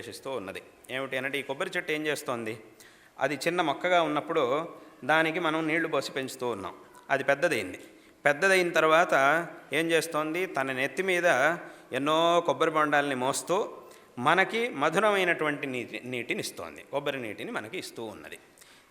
ఉపదేశిస్తూ ఉన్నది. ఏమిటి అంటే ఈ కొబ్బరి చెట్టు ఏం చేస్తోంది? అది చిన్న మొక్కగా ఉన్నప్పుడు దానికి మనం నీళ్ళు పోసి పెంచుతూ ఉన్నాం. అది పెద్దదైంది పెద్దదైన తర్వాత ఏం చేస్తోంది? తన నెత్తి మీద ఎన్నో కొబ్బరి బొండాలని మోస్తూ మనకి మధురమైనటువంటి నీటి నీటిని ఇస్తోంది. కొబ్బరి నీటిని మనకి ఇస్తూ ఉన్నది.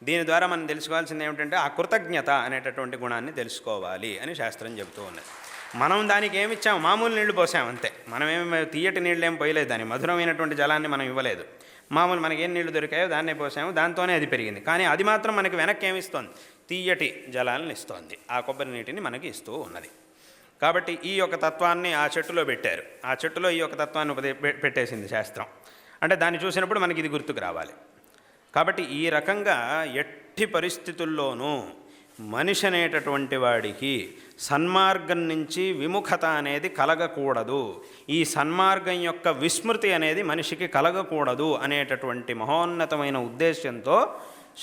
దీని ద్వారా మనం తెలుసుకోవాల్సింది ఏమిటంటే ఆ కృతజ్ఞత అనేటటువంటి గుణాన్ని తెలుసుకోవాలి అని శాస్త్రం చెబుతూ ఉన్నది. మనం దానికి ఏమిచ్చాము మామూలు నీళ్ళు పోసాం అంతే. మనమేమి తీయటి నీళ్ళు ఏం పోయలేదు దాని మధురమైనటువంటి జలాన్ని మనం ఇవ్వలేదు. మామూలు మనకి ఏం నీళ్ళు దొరికాయో దాన్నే పోసాము. దాంతోనే అది పెరిగింది. కానీ అది మాత్రం మనకి వెనక్కి ఏమిస్తోంది తీయటి జలాలను ఇస్తోంది. ఆ కొబ్బరి నీటిని మనకి ఇస్తూ ఉన్నది. కాబట్టి ఈ యొక్క తత్వాన్ని ఆ చెట్టులో పెట్టారు. ఆ చెట్టులో ఈ యొక్క తత్వాన్ని ఉపదే పె- పెట్టేసింది శాస్త్రం. అంటే దాన్ని చూసినప్పుడు మనకి ఇది గుర్తుకు రావాలి. కాబట్టి ఈ రకంగా ఎట్టి పరిస్థితుల్లోనూ మనిషి అనేటటువంటి వాడికి సన్మార్గం నుంచి విముఖత అనేది కలగకూడదు. ఈ సన్మార్గం యొక్క విస్మృతి అనేది మనిషికి కలగకూడదు అనేటటువంటి మహోన్నతమైన ఉద్దేశ్యంతో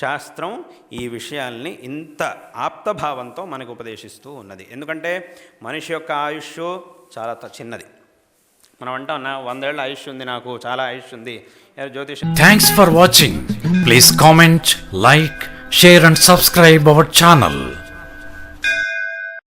శాస్త్రం ఈ విషయాల్ని ఇంత ఆప్తభావంతో మనకు ఉపదేశిస్తూ ఉన్నది. ఎందుకంటే మనిషి యొక్క ఆయుష్ చాలా త- చిన్నది. మనం అంటాం నా వందేళ్ళ ఆయుష్ ఉంది నాకు చాలా ఆయుష్ ఉంది. Jyothish thanks for watching please comment like share and subscribe our channel.